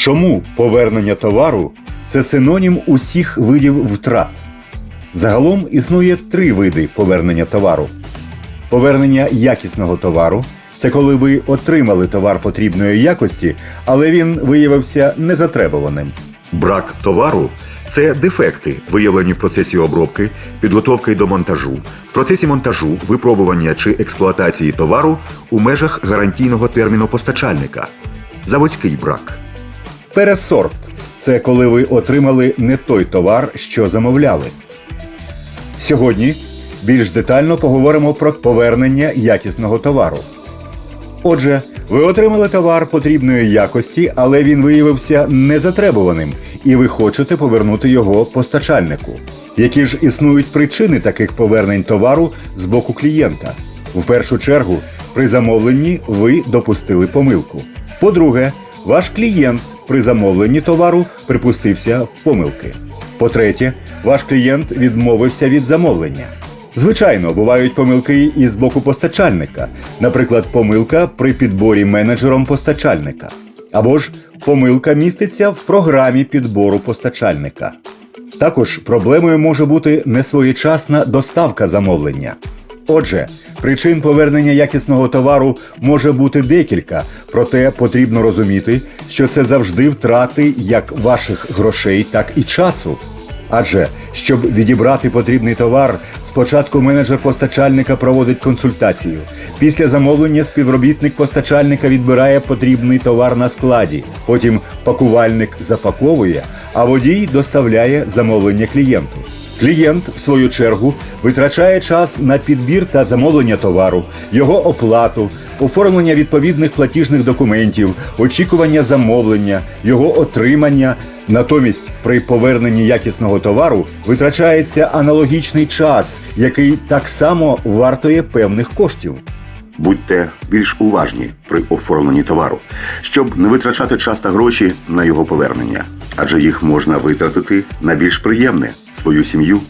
Чому повернення товару це синонім усіх видів втрат? Загалом існує три види повернення товару. Повернення якісного товару це коли ви отримали товар потрібної якості, але він виявився незатребуваним. Брак товару це дефекти, виявлені в процесі обробки, підготовки до монтажу, в процесі монтажу, випробування чи експлуатації товару у межах гарантійного терміну постачальника. Заводський брак. Пересорт це коли ви отримали не той товар, що замовляли. Сьогодні більш детально поговоримо про повернення якісного товару. Отже, ви отримали товар потрібної якості, але він виявився незатребуваним, і ви хочете повернути його постачальнику. Які ж існують причини таких повернень товару з боку клієнта? В першу чергу, при замовленні ви допустили помилку. По-друге, ваш клієнт при замовленні товару припустився помилки. По-третє, ваш клієнт відмовився від замовлення. Звичайно, бувають помилки і з боку постачальника, наприклад, помилка при підборі менеджером постачальника, або ж помилка міститься в програмі підбору постачальника. Також проблемою може бути несвоєчасна доставка замовлення. Отже, причин повернення якісного товару може бути декілька, проте потрібно розуміти, що це завжди втрати як ваших грошей, так і часу. Адже щоб відібрати потрібний товар, спочатку менеджер постачальника проводить консультацію. Після замовлення співробітник постачальника відбирає потрібний товар на складі. Потім пакувальник запаковує, а водій доставляє замовлення клієнту. Клієнт, в свою чергу, витрачає час на підбір та замовлення товару, його оплату, оформлення відповідних платіжних документів, очікування замовлення, його отримання. Натомість при поверненні якісного товару витрачається аналогічний час, який так само вартує певних коштів. Будьте більш уважні при оформленні товару, щоб не витрачати час та гроші на його повернення, адже їх можна витратити на більш приємне свою сім'ю